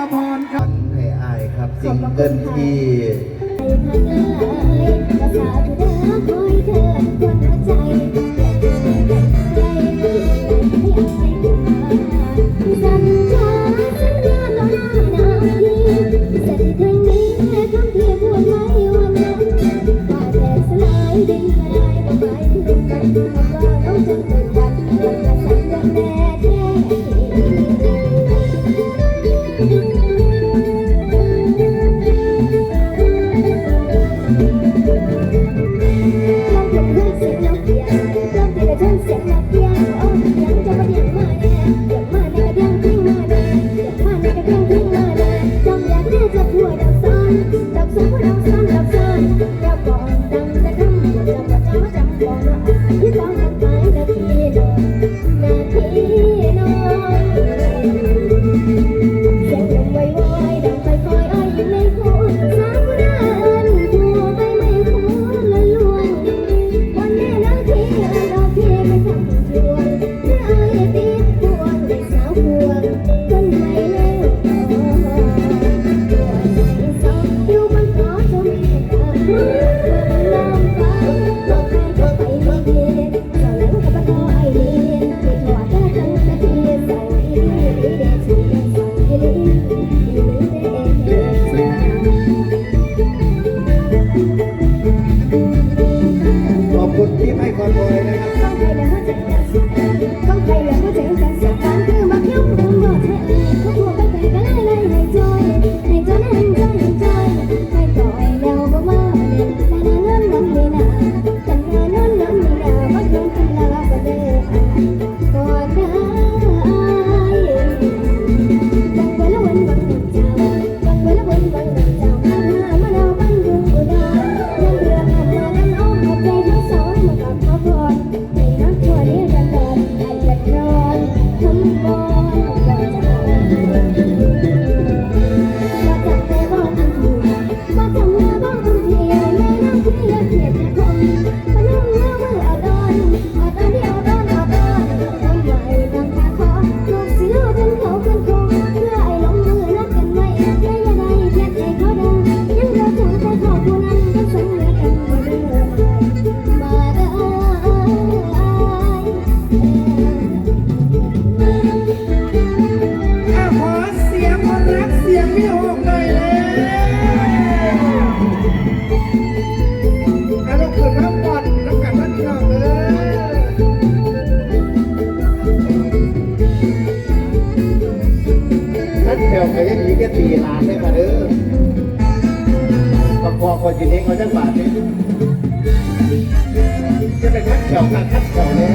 าพรครับให้อายครับ สิ่งเกินที่ให้ทางเลยสาวเธอคอยเธอคนหัวใจ เจ้าข้าคัดเจ้าเนี่ย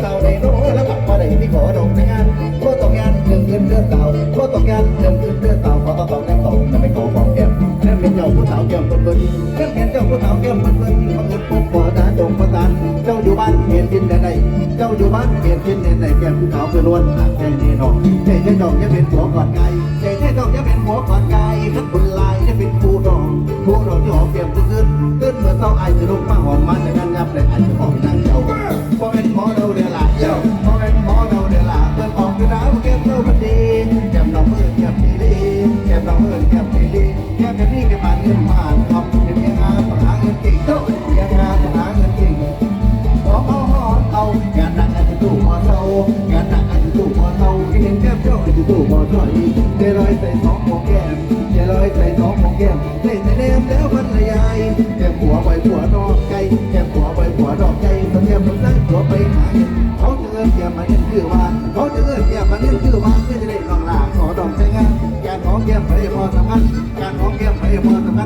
เศร้าในน้อแล้วกลับมาได้ที่ขอดอกในงานก็ต้องงานเดินเดินเดินเต่าก็ต้องงานเดินเดินเดินเต่าขอต่อต่อแน่ต่อจะไปขอของแก้มแน่เป็นเจ้าผู้สาวแก้มเปิ้ลเปิ้ลแน่เป็นเจ้าผู้สาวแก้มเปิ้ลเปิ้ลมาเกิดพบปอตาจงประตานเจ้าอยู่บ้านเปลี่ยนทินใดเจ้าอยู่บ้านเปลี่ยนทินใดแก้มผู้สาวเป็นล้วนหนักใจแน่นอนใจแน่ดอกจะเป็นหัวก่อนไก่ใจแน่ดอกจะเป็นหัวก่อนไก่ขั้ดบนลายจะเป็นผู้ดองผู้ดองที่หอมแก้มขึ้นขึ้นเมื่อเศร้าไอจะลุกมาหอมมานแต่กันยับเลยไอจะหอมนะ กันนี่กันเงินมา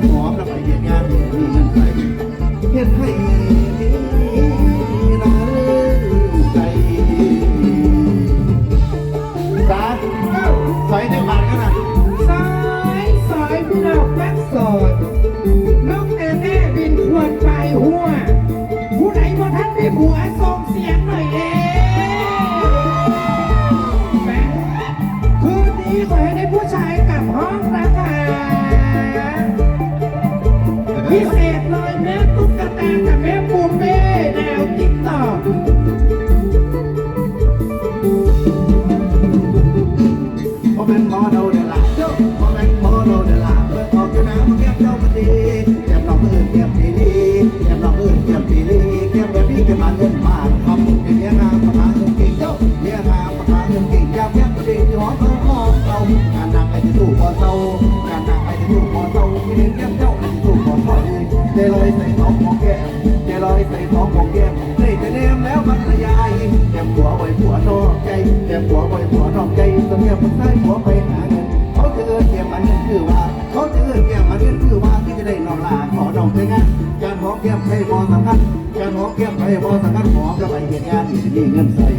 พอ มแก้มให้พอสังกัดหอมแล้วไปเหตุงานนี่เงินใส่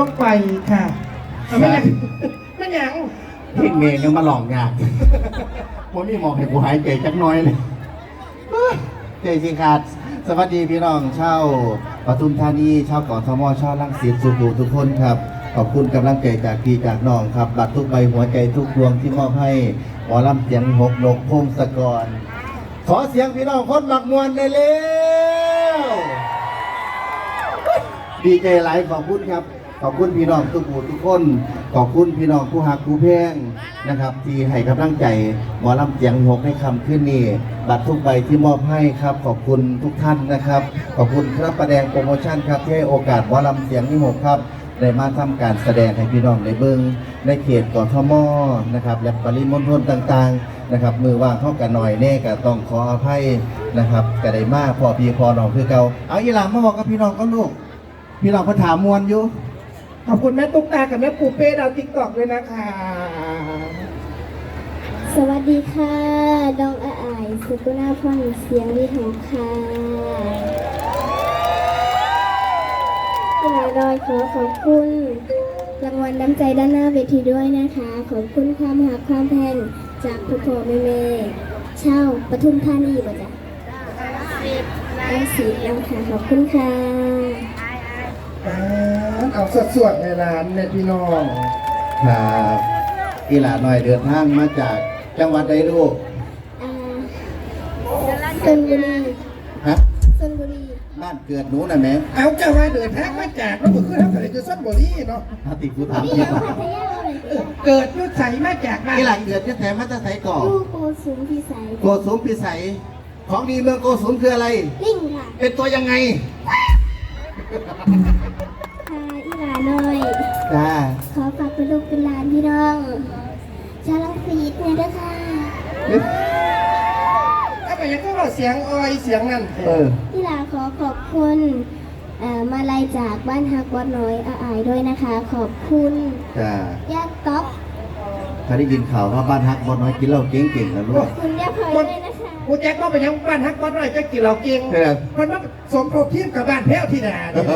ลงไปค่ะเอาไม่ยังไม่ยังพี่เมย์ยังมาหลอกงานผมมีหมองให้กูหายใจจักหน้อยเลยเจสิขาดสวัสดีพี่น้องเช่าวปทุมธานีชาวเกาะทมชาวลังสิตสุภูทุกคนครับ ขอบคุณกำลังใจจากพี่จากน้องครับบัตรทุกใบหัวใจทุกดวงที่มอบให้หมอลำเสียงหกนกพงศกร ขอเสียงพี่น้องคนหมักมวนได้เร็วดีใจหลายขอบคุณครับ ขอบคุณพี่น้องทุกหมู่ทุกคน ขอบคุณพี่น้องผู้หักผู้แพงนะครับที่ให้กำลังใจหมอลำเสียงหกให้คำขึ้นนี่บัตรทุกใบที่มอบให้ครับ ขอบคุณทุกท่านนะครับ ขอบคุณครับประแดงโปรโมชั่นครับที่ให้โอกาสหมอลำเสียงที่หกครับได้มาทำการแสดงให้พี่น้องในเบิงในเขตกทมนะครับ และปริมณฑลต่างๆนะครับ มือว่างเท่ากันหน่อยแน่ก็ต้องขออภัยนะครับก็ได้มากพอพี่พอน้องคือเก่าเอาอีหลามมาบอกกับพี่น้องก็ลูก พี่น้องเขาถามมวนอยู่ ขอบคุณแม่ตุ๊กตากับแม่ปูเป้ดาวติ๊กต็อกด้วยนะคะ สวัสดีค่ะดองอาอายสุกุณาพรเสียงดีทองค่ะเวลาดอยขอขอบคุณ รางวัลน้ำใจด้านหน้าเวทีด้วยนะคะ ขอบคุณความหักความแพงจากพ่อพ่อแม่แม่เช่าปทุมธานีป่ะจ๊ะได้สิบแล้วค่ะขอบคุณค่ะ เอาสดสวดในร้านเนี่ยพี่น้องครับอีหลาหน่อยเดินทางมาจากจังหวัดใดลูกอ่าชนบุรีฮะชนบุรีบ้านเกิดหนูน่ะแม่เอาจะว่าเดินทางมาจากแล้วก็คือทำอะไรคือส้นบุรีเนาะถ้าติดกูถามนี่พี่เราก่อนพัทยาอะไรเออเกิดยุทธใสมาจากบ้านอีหลาเกิดที่ไหนมาจากไสก่อนลูกโกสุมพิสัยโกสุมพิสัยของดีเมืองโกสุมคืออะไรลิงค่ะเป็นตัวยังไง ค่ะอีหลาน้อย จ้าขอฝากเป็นลูกเป็นหลานพี่น้องชาลังฟีดเนี่ยด้วยค่ะถ้าไปยังก็ว่าเสียงออยเสียงนั่นเอออีหลาขอขอบคุณเอ่อมาลัยจากบ้านฮักวัดน้อยอาอายด้วยนะคะ ขอบคุณจ้าย่าก๊อฟถ้าได้ยินข่าวว่าบ้านฮักบอน้อยกินเหล้าเก่งๆนะลูกคุณย่าพลอยด้วยนะคะกูแจ็คก็ไปยังบ้านฮักบ้านน้อยจะกินเราเก่งเออมันมาสมทบทีมกับบ้านแพ้วที่นาเนี่ย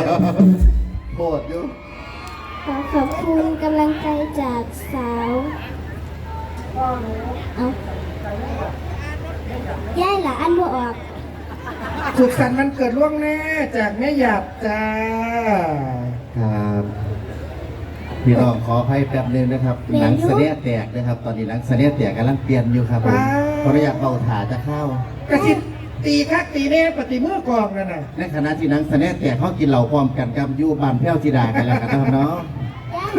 โคตรอยู่ขอขอบคุณกำลังใจจากสาวเอาย่ายหล่ะอันบ่ออกสุขสันต์วันเกิดล่วงหน้าจากแม่หยาบจ้า ครับพี่น้องขออภัยแป๊บนึงนะครับเปลี่หยนันงยุคเสนียแตกนะครับ ตอนนี้หนังเสนียแตกกำลังเปลี่ยนอยู่ครับผมขออนุญาตเบาถาจะเข้า กระสิบ ตีคักตีแน่ปฏิมือกองนั่นน่ะในขณะที่หนังเสนียแตกเขากินเหล้าพร้อมกันกับยูบานแพ้วจิดากันแล้วกันนะครับเนาะย่าย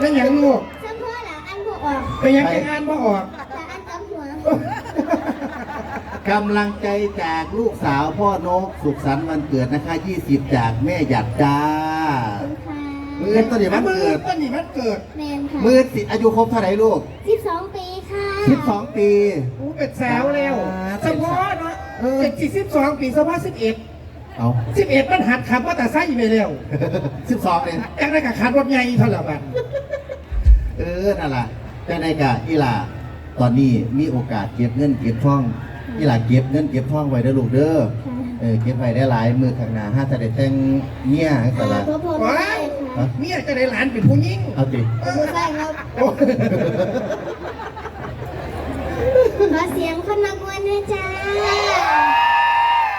นั่นอย่างลูกสัมพ่อหล่ะอันบ่ออกไปยังไปงานมาออกหล่ะอันกำหัวกำลังใจจากลูกสาวพ่อนกสุขสันต์วันเกิดนะคะ 20 จากแม่หยัดจ้าขอบคุณค่ะมือต้นนี้มันเกิดต้นนี้มันเกิดแมนค่ะมือสิอายุครบเท่าไหร่ลูก 12 ปีค่ะ 12 ปีกูเป็นสาวแล้วอ่าเฉพาะเนาะเจ็ดสี่สิบสองปีเฉพาะสิบเอ็ดเอาสิบเอ็ดมันหัดขับว่าแต่ไส้ไปแล้ว12เลยยังได้กับขับรถใหญ่เท่าไหร่บัดเออนั่นล่ะแต่ในกะอีหล่าตอนนี้มีโอกาสเก็บเงินเก็บทองอีหล่าเก็บเงินเก็บทองไว้เด้อลูกเด้อค่ะเออเก็บไว้ได้หลายมือข้างหน้าห้าจะได้แต่งเมียให้ตค่ะลาดพ่อพ่อไม่ได้ค่ะเมียจะได้หลานเป็นผู้หญิงเอาติไม่ใช่ครับโอ้ขอเสียงคนนักวนด้วยจ้า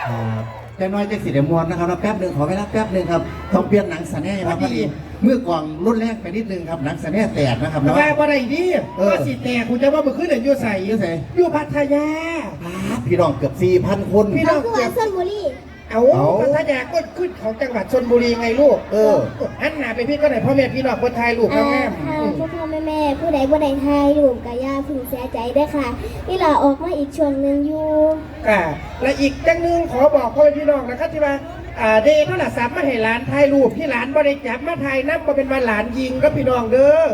ครับแต่น้อยจะสิเดมวนนะครับแล้วแป๊บหนึ่งขอเวลาแป๊บหนึ่งครับต้องเปลี่ยนหนังสะแน่ครับพอดีเมื่อกล่องรุ่นแรกไปนิดนึงครับหนังสะแน่แตกนะครับแต่เนาะ ว่าบ่ได้ดีเออว่าสิแต่คุณจะว่ามันขึ้นเด่นอยู่ใส่อยู่ไส อยู่พัทยา พี่น้องเกือบ4,000คน พี่เราคือว่าส้นบุรี เอาเอาพัทยาก็ขึ้นของจังหวัดชนบุรีไงลูกเอออันหนาไปพี่ก็ไหนพ่อแม่พี่น้องคนไทยลูกอ่าแม่ค่ะพ่อพ่อแม่แม่ผู้ใดผู้ใดไทยลูกกะย่าพึงเสียใจด้วยค่ะนี่เราออกมาอีกช่วงหนึ่งอยู่อ่าและอีกจังหนึงขอบอกพ่อแม่พี่น้องนะครับที่ว่าอ่าเดย์โทรศัพท์มาให้หลานถ่ายรูปที่หลานบ่ได้จับมาถ่ายนับมาเป็นวันหลานยิงก็พี่น้องเด้อ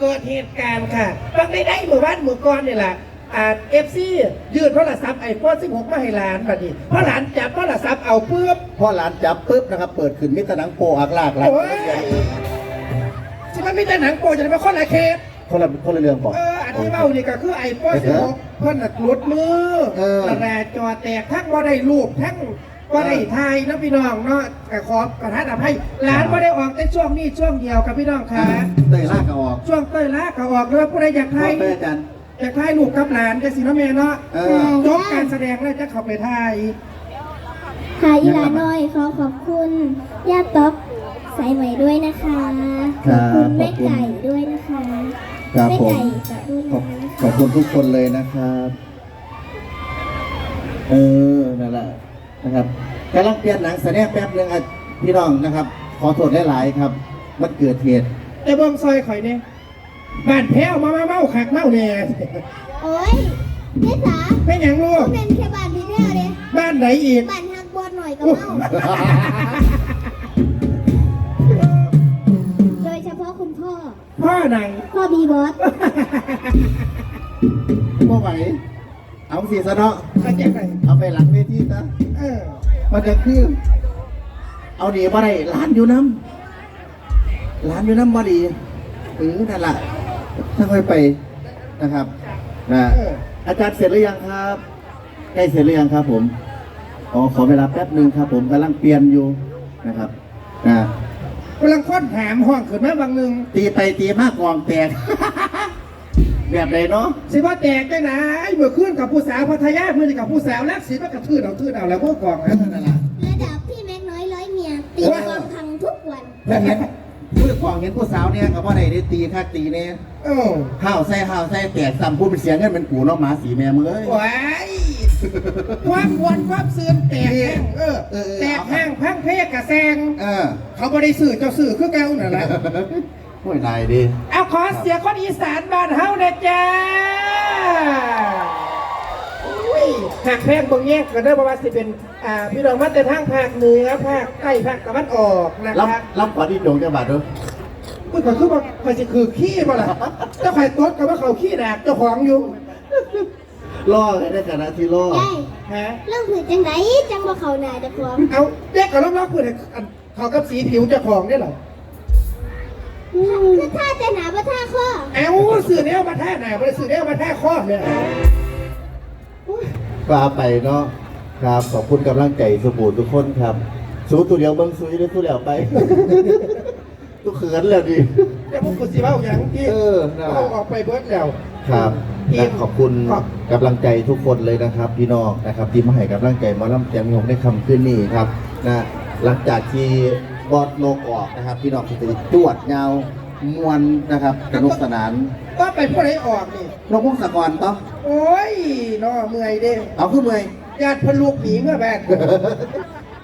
เกิดเหตุการณ์ค่ะบางได้ได้เมื่อวานเมื่อก่อนนี่แหละ อ่าเอฟซียืดโทรศัพท์ไอโฟน16มาให้หลานบัดนี้เพราะหลานจับโทรศัพท์เอาปุ๊บพอหลานจับปุ๊บนะครับ เปิดขึ้นมิตรหนังโปอักลากหลักโอ้ยใช่ไหมมีแต่หนังโปจะเป็นคนละเคสคนละคนละเรื่องบอก เอออันที่เบ้านี่ก็คือไอ้ป้อสิบเพิ่นน่ะหลุดมือเออกระแรจอแตกทั้งว่าได้รูปทั้งว่าได้ทายนะพี่น้องเนาะก็ขอประทานอภัยร้านว่าได้ออกแต่ช่วงนี้ช่วงเดียวกับพี่น้องค่ะ เตยลากก็ออกช่วงเต้ยลาก็ออกเลยผู้ใดอยากพ่อทายแม่อาจารย์ อยากทายรูปกับหลานจะสิเนาะแม่เนาะเออ จบการแสดงแล้วจะเข้าไปทายค่ะอีหลาน้อยขอขอบคุณย่าต๊อกสายใหม่ด้วยนะคะขอบคุณแม่ไก่ด้วยนะคะครับแม่ผมไก่กับดูขอบนะขอบคุณทุกคนเลยนะครับ เออนั่นแหละนะครับกำลังเปลี่ยนหนังแสดงแป๊บหนึงอะพี่น้องนะครับ ขอโทษหลายๆครับ มันเกิดเหตุแต่เบิ่งซอยข่อยเนี่ย บ้านแพ้วมามาเมาขักเมาเนี่ยโอ้ยเจ๊จ๋าเป็นอย่างลูกเป็นแค่บ้านพี่แพ้วเลยบ้านไหนอีกบ้านฮักบอดหน่อยก็เมาโดยเฉพาะคุณพ่อ พ่อไหนพ่อบีบอสบ่ไหวเอาสีซะเนาะอาเจ๊ไหนเอาไปหลังเวทีซะเออมันจะคือ เอาดีบ่ได้ร้านอยู่น้ำร้านอยู่น้ำบ่ดีเออนั่นแหละ ถ้าค่อยไปนะครับนะเอออาจารย์เสร็จหรือยังครับใกล้เสร็จหรือยังครับ ผมอ๋อขอเวลาแป๊บหนึ่งครับ ผมกำลังเปลี่ยนอยู่นะครับนะกำลังค้นถามห้องขึ้นมาบางหนึ่งตีไปตีมากกองแตกแบบไหนเนาะสิว่าแตกได้นะไอ้เมื่อคืนกับผู้สาวพัทยาเมื่อนี่กับผู้สาวรักสิว่ากระทืนเอาทืนเอาแล้วพวกกองนะนั่นแหละระดับพี่แม็กน้อยร้อยเมียตีกองพังทุกวัน แล้วเห็นผู้กองเห็นผู้สาวเนี่ยกับว่าไหนได้ตีคักตีเนี่ยโอ้ห้าวใส่ห้าวใส่แตกซ้ำพูดเป็นเสียงเงินเป็นกูเนาะหมาสีแม่มึงเอ้ยว้ายความควนความเสื่อมแตกแห้งเออเออเออแตกแห้งพังเพกกระแซงเออ เขาบริสื่อเจ้าสื่อคือเก่าน่ะแหละโอ้ยนายดิเอาขอเสียงคนอีสานบ้านเฮานะจ้า อุ้ยหากแพงบางแยกก็ได้ประมาณสิเป็นอ่าพี่น้องมาแต่ทางภาคเหนือภาคใต้ภาคตะวันออกนะครับลำลำขอที่โด่งจังหวัดเด้ออุ้ยก็คือว่าใครสิคือขี้มาล่ะเจ้าไข่ต๊ดก็ว่าเขาขี้แดกเจ้าของอยู่ล่อให้ในขณะที่ล่อยายฮะเรื่องผืนจังไดจังบ่เข้าหน้าเจะพร้าขอมเอาเด็กกับล็อกๆเพื่อนอันเขากับสีผิวเจ้าของได้เหรอคือท่าแต่หนาบ่ท่าข้อเอาสื่อแนวมาท่าไหนมาสื่อแนวมาท่าข้อเนี่ยก ลาไปเนาะครับขอบคุณกำลังใจสบู่ทุกคนครับสูตัวเดียวเบิ้งซุยได้สู้แล้วไปทุกเขินแล้วดิแต่พวกกูสิเว่าอย่างที่เออนะเอาออกไปเบิร์ดแล้ว ครับทีมและขอบคุณกำลังใจทุกคนเลยนะครับ พี่น้องนะครับ ที่มาให้กำลังใจมาล่ำแจมยงได้คำขึ้นนี่ครับนะหลังจากที่บอดโลกออกนะครับ พี่น้องจะตรวจเงามวนนะครับสนุกสนานก็ไปพูดให้ออกนี่นกพงศกรต่อ โอ้ยน้อเมื่อยเด้เอาขึ้นเมยญาติพนลูกหนีเมื่อแบกเ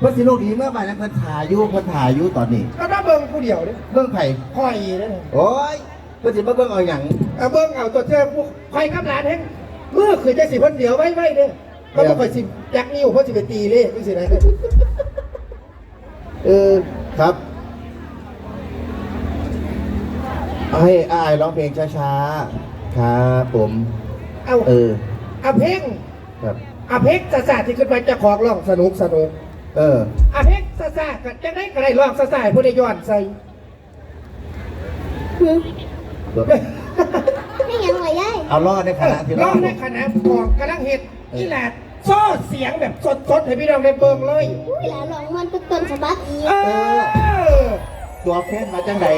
พื่อนสิโลกดีเมื่อไหร่แล้วเพิ่นถ่ายอยู่เพิ่นถ่ายอยู่ตอนนี้ ก็ต้องเบิ่งผู้เดียวเด้เบิ่งไผ่คอยเด้โอ้ยเพิ่นสิมาเบิ่งเอาหยังเอาเบิ่งเอาตัวเจ้าผู้คอยกับหลานแห้งเมื่อคือจะสิเพิ่นเดียวไว้ไว้เด้ก็บ่ค่อยสิจักนิ้วเพราะสิไปตีเลขจังซี่นะเออครับเอาให้อายร้องเพลงช้าๆ ครับผม เอาเออเอาเพลงครับเอาเพลงซาซาที่ขึ้นไปเจะของร้องสนุกสนุกเออเอาเพลงซาซาก็จะได้ก็ได้ร้องซาซาให้ผู้ได้ย้อนใส่หึไม่หยังว่ายายเอารอดในขณะที่ร้เราองในคณะกองกำลังเฮ็ดอีหลาดโซ่เสียงแบบสดๆให้พี่น้องได้เบิ่งเลยอุ้ยหลานลองมันเป็นต้นฉบับอีกเออตัวแฟนมาจังไหน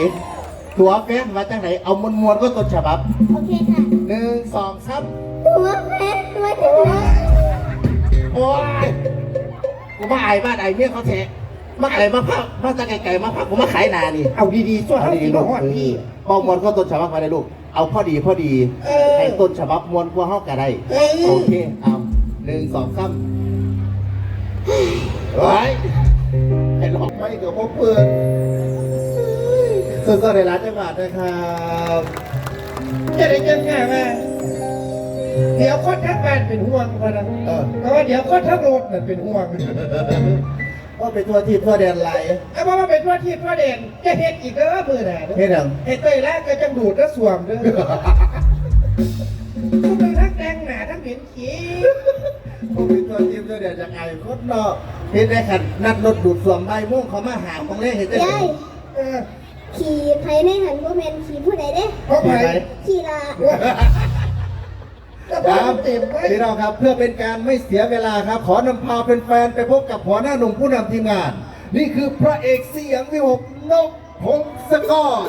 ตัวแฟนมาจังไหนเอามวลมวลๆก็ต้นฉบับ โอเคค่ะหนึ่ งสองสามตัวแม่ตัวถึงนะโอ้ยกูมาอายบ้านอายเมียเขาแทะมาไก่มาพักมาตะไก่ไก่มาพักกูมาขายนานี่เอาดีๆส่วนเอาเท่าดีที่ๆบลูอกกว่าพี่เป้ามวลก็ต้นฉบับมาได้ลูก เอาพอดีพอดีเออให้ต้นฉบับมวลกว่าเฮากันได้เออโอเคเอาหนึ่งสองสามไว้ให้ลองไม่เดี๋ยวพบเปิดสุดๆในร้านจังหวัดนะครับจะได้ยังไงมา เดี๋ยวคนทั้งบ้านเป็นห่วงพะนะเออเพราะว่าเดี๋ยวคนทั้งรถนั่นเป็นห่วงว่าไปทัวร์ที่ทั่วแดนไหลไอ้บอกว่าเป็นทั่วทิศทั่วเด่นจะเฮ็ดอีกเด้อมือหน่ะเด้อเฮ็ดหยังเฮ็ดเตยแล้วก็จังดูดแล้วสวมเด้อทุกคนทั้งแต่งหน้าทั้งเหม็นขี้ผมไปทัวร์ที่ทั่วแดนจากไอ้คนเนาะเฮ็ดได้ขัดนัดรถดูดสวมใบม่วงเขามาหาของเล่นเฮ็ดได้ยายเออขี่ไผในหันบ่แม่นขี่ผู้ใดเด้เพราะไปขี่ลา ครับพี่น้องครับเพื่อเป็นการไม่เสียเวลาครับ ขอนำพาเป็นแฟนไปพบกับหัวหน้าหนุ่มผู้นำทีมงาน นี่คือพระเอกเสียงวิหกนกพงศกร